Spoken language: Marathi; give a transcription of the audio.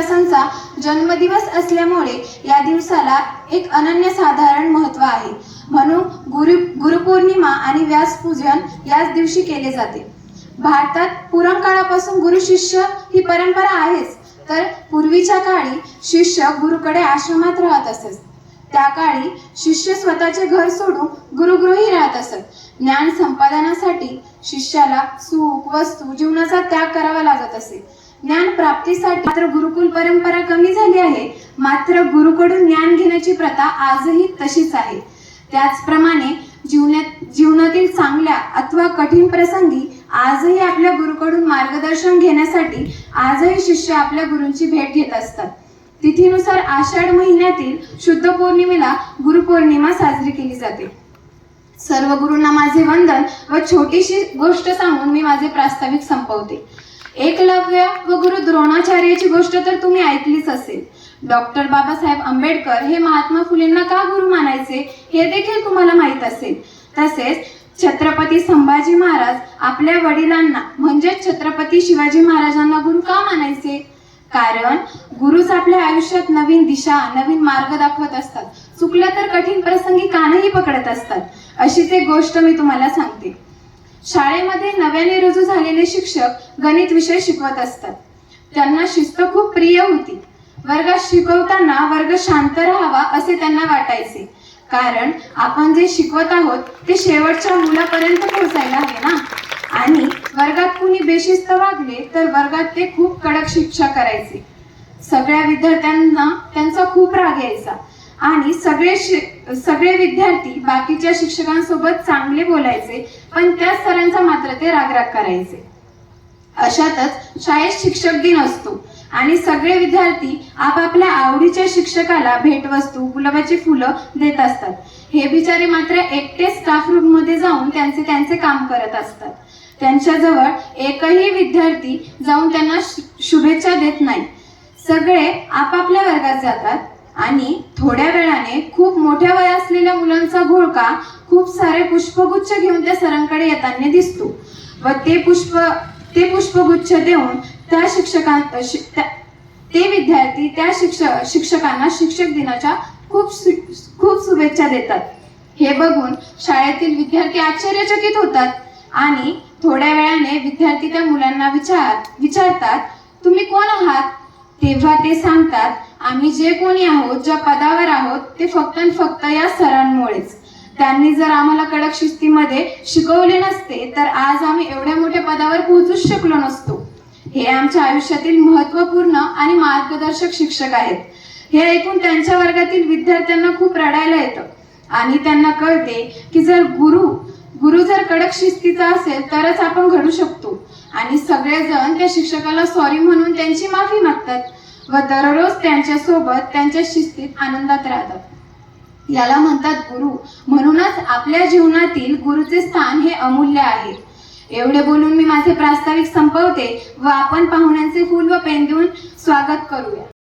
व्यासांचा जन्मदिवस असल्यामुळे या दिवसाला एक अनन्यसाधारण महत्त्व आहे. म्हणून गुरु गुरुपौर्णिमा आणि व्यासपूजन याच दिवशी केले जाते. भारतात पुराणकाळापासून गुरु शिष्य ही परंपरा आहेच तर पूर्वीच्या काळी शिष्य गुरुकडे आश्रमात राहत असत. त्या काळी शिष्य स्वतःचे घर सोडून गुरुगृही राहत असत. ज्ञान संपादनासाठी शिष्याला सुख वस्तू जीवनाचा त्याग करावा लागत असे. ज्ञान प्राप्तीसाठी मात्र गुरुकुल परंपरा कमी झाली आहे. मात्र गुरुकडून ज्ञान घेण्याची प्रथा आजही तशीच आहे. त्याचप्रमाणे जीवनात जीवनातील चांगल्या अथवा कठीण प्रसंगी आजही आपल्या गुरुकडून मार्गदर्शन घेण्यासाठी आजही शिष्य आपल्या गुरूंची भेट घेत असतात. तिथीनुसार आषाढ महिन्यातील शुद्ध पौर्णिमेला गुरुपौर्णिमा साजरी केली जाते. सर्व गुरूंना माझे वंदन व छोटीशी गोष्ट सांगून मी माझे प्रास्ताविक संपवते. एकलव्य व गुरु द्रोणाचार्याची गोष्ट तर तुम्ही ऐकलीच असेल. डॉक्टर बाबासाहेब आंबेडकर हे महात्मा फुलेंना का गुरु मानायचे हे देखील तुम्हाला माहीत असेल. तसेच छत्रपती संभाजी महाराज आपल्या वडिलांना म्हणजेच छत्रपती शिवाजी महाराजांना गुरु का मानायचे? कारण गुरुच आपल्या आयुष्यात नवीन दिशा नवीन मार्ग दाखवत असतात. चुकलं तर कठीण प्रसंगी कानही पकडत असतात. अशीच एक गोष्ट मी तुम्हाला सांगते. शाळेमध्ये नव्याने रुजू झालेले शिक्षक गणित विषय शिकवत असतात. त्यांना शिस्त खूप प्रिय होती. वर्गात शिकवताना वर्ग शांत राहावा असे त्यांना वाटायचे. कारण आपण जे शिकवत आहोत ते शेवटच्या मुलापर्यंत पोहोचायला हवे ना? आणि वर्गात कुणी बेशिस्त वागले तर वर्गात ते खूप कडक शिक्षा करायचे. सगळ्या विद्यार्थ्यांना त्यांचा खूप राग यायचा. आणि सगळे शि- सगळे विद्यार्थी बाकीच्या शिक्षकांसोबत चांगले बोलायचे पण त्या सरांचा मात्र ते रागराग करायचे. अशातच शाळेत शिक्षक दिन असतो आणि सगळे विद्यार्थी आपापल्या आवडीच्या शिक्षकाला भेटवस्तू गुलाबाची फुलं देत असतात. हे बिचारे मात्र एकटे स्टाफ रूममध्ये जाऊन त्यांचे त्यांचे काम करत असतात. त्यांच्याजवळ एकही विद्यार्थी जाऊन त्यांना शुभेच्छा देत नाही. सगळे आपापल्या वर्गात जातात आणि थोड्या वेळाने खूप मोठ्या वया असलेल्या मुलांचा घोळका खूप सारे पुष्पगुच्छ घेऊन त्या सरांकडे येताना दिसतो व ते पुष्प ते पुष्पगुच्छ देऊन त्या शिक्षकां ते विद्यार्थी त्या शिक्षक शिक्षकांना शिक्षक दिनाच्या खूप खूप शुभेच्छा देतात. हे बघून शाळेतील विद्यार्थी आश्चर्यचकित होतात आणि थोड्या वेळाने विद्यार्थी त्या मुलांना विचार विचारतात तुम्ही कोण आहात? तेव्हा ते सांगतात आम्ही जे कोणी आहोत ज्या पदावर आहोत ते फक्त आणि फक्त या सरांमुळेच. त्यांनी जर आम्हाला कडक शिस्तीमध्ये शिकवले नसते तर आज आम्ही एवढ्या मोठ्या पदावर पोहोचूच शकलो नसतो. हे आमच्या आयुष्यातील महत्त्वपूर्ण आणि मार्गदर्शक शिक्षक आहेत. हे ऐकून त्यांच्या वर्गातील विद्यार्थ्यांना खूप रडायला येतं. आणि त्यांना कळते की जर गुरु गुरु जर कडक शिस्तीचा असेल तरच आपण घडू शकतो. आणि सगळेजण त्या शिक्षकाला सॉरी म्हणून त्यांची माफी मागतात. व दररोज त्यांच्यासोबत त्यांच्या शिस्तीत आनंदात राहतात. याला म्हणतात गुरु. म्हणूनच आपल्या जीवनातील गुरुचे स्थान हे अमूल्य आहे. एवढे बोलून मी माझे प्रास्ताविक संपवते व आपण पाहुण्यांचे फूल व पेन देऊन स्वागत करूया.